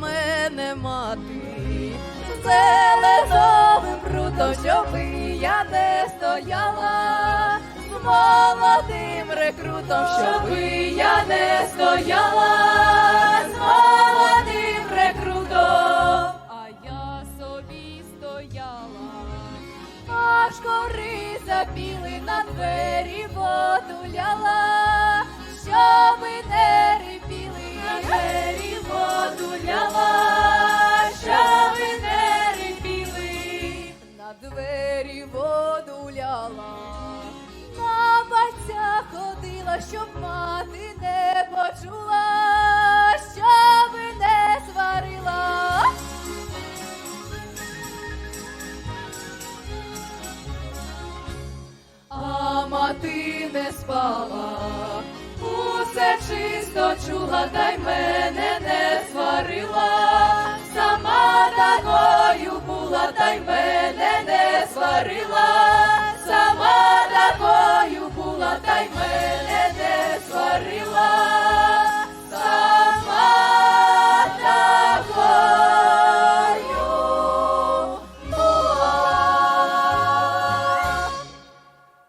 мене мати, зеленовим прутом, щоби я не стояла, з молодим рекрутом, щоби я не стояла, з молодим рекрутом, а я собі стояла, аж кори запіли на двері водуляла, двері водуляла, на батьця ходила, щоб мати не почула, щоби не сварила. А мати не спала, усе чисто чула, та й мене не сварила, сама такою була, та й мене